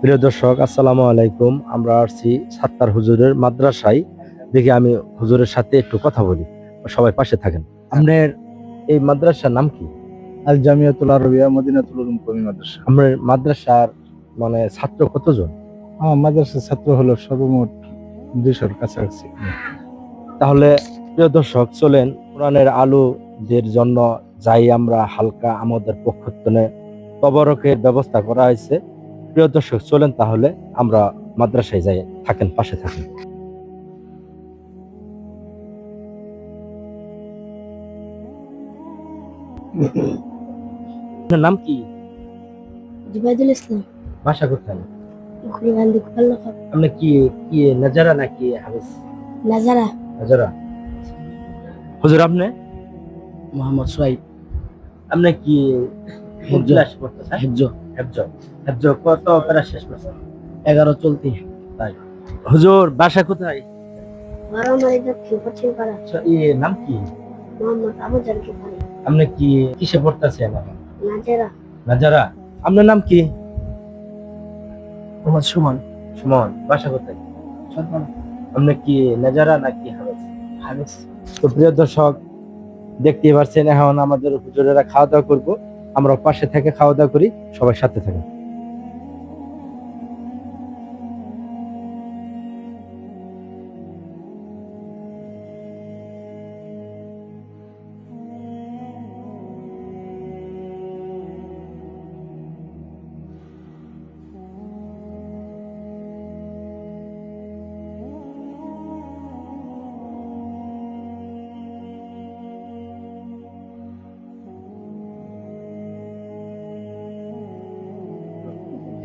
প্রিয় দর্শক আসসালামু আলাইকুম। আমরা আসছি সাত্তার হুজুরের মাদ্রাসায়। দেখি আমি হুজুরের সাথে একটু কথা বলি। সবাই পাশে থাকেন। আপনার এই মাদ্রাসার নাম কি? আল জামিয়াতুল আরবিয়া মদিনাতুল উলুম কমি মাদ্রাসা। আপনার মাদ্রাসার মানে ছাত্র কতজন? আমার মাদ্রাসার ছাত্র হলো সর্বমোট দুইশোর কাছাকাছি। তাহলে প্রিয় দর্শক চলেন কোরআনের আলোদের জন্য যাই আমরা হালকা আমাদের পক্ষত্বনে তবরকের ব্যবস্থা করা হয়েছে। প্রিয় দর্শক চলেন তাহলে আমরা মাদ্রাসায় যাই থাকেন পাশে থাকেন। নাম কি? জুবাইদুল ইসলাম। ভাষা কোথায়? আপনি কি কি নাজারা নাকি হাফিজ নাজারা। নাজারা। হুজুর আপনি? মোহাম্মদ সোহাইব। আপনি কি কত শেষ এগারো চলতি। হুজুর বাসা কোথায়? আচ্ছা, নাম কি? আপনি কি কিসে পড়তেছেন নাজারা। নাজারা। আপনার নাম কি? মোহাম্মদ সুমন। সুমন বাসা কোথায়? আপনি কি নাজারা নাকি হাবিস তো প্রিয় দর্শক দেখতে পাচ্ছেন এখন আমাদের হুজুরেরা খাওয়া দাওয়া করব। আমরা পাশে থেকে খাওয়া দাওয়া করি সবাই সাথে থাকেন।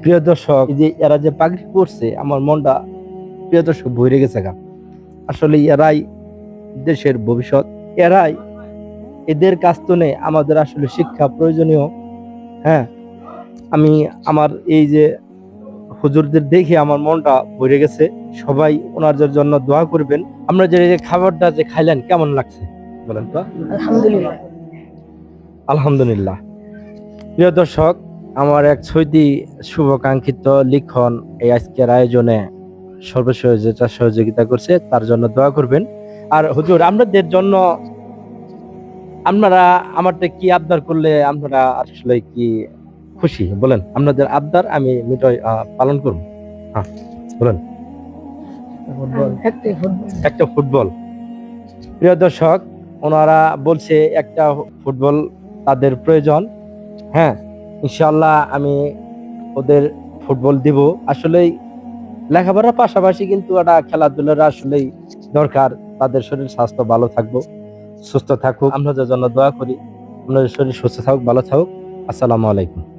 প্রিয় দর্শক এই যে এরা যে পাগড়ি পরছে আমার মনটা প্রিয় দর্শক ভরে গেছে গা। আসলে এরাই দেশের ভবিষ্যৎ এরাই এদের কাছ তো নেই আমাদের আসলে শিক্ষা প্রয়োজনীয়। হ্যাঁ আমি আমার এই যে হুজুরদের দেখে আমার মনটা ভরে গেছে। সবাই ওনাদের জন্য দোয়া করবেন। আমরা যে যে খাবারটা যে খাইলেন কেমন লাগছে? বলেন তো। আলহামদুলিল্লাহ। আলহামদুলিল্লাহ। প্রিয় দর্শক আমার এক ছয়টি শুভকাঙ্ক্ষিত লিখন এই আজকের আয়োজনে সর্বশেষ যেটা সহযোগিতা করছে তার জন্য দোয়া করবেন। আর হুজুর আপনাদের জন্য আপনারা আমারটা কি আবদার করলে আপনারা আসলে কি খুশি? বলেন আপনাদের আবদার আমি মিটয় পালন করব। হ্যাঁ বলেন। একটা ফুটবল। প্রিয় দর্শক ওনারা বলছে একটা ফুটবল তাদের প্রয়োজন। হ্যাঁ ইনশাল্লাহ আমি ওদের ফুটবল দিব। আসলেই লেখাপড়ার পাশাপাশি কিন্তু একটা খেলাধুলার আসলেই দরকার। তাদের শরীর স্বাস্থ্য ভালো থাকব সুস্থ থাকুক। আমরা যার জন্য দোয়া করি আপনাদের শরীর সুস্থ থাকুক ভালো থাকুক। আসসালামু আলাইকুম।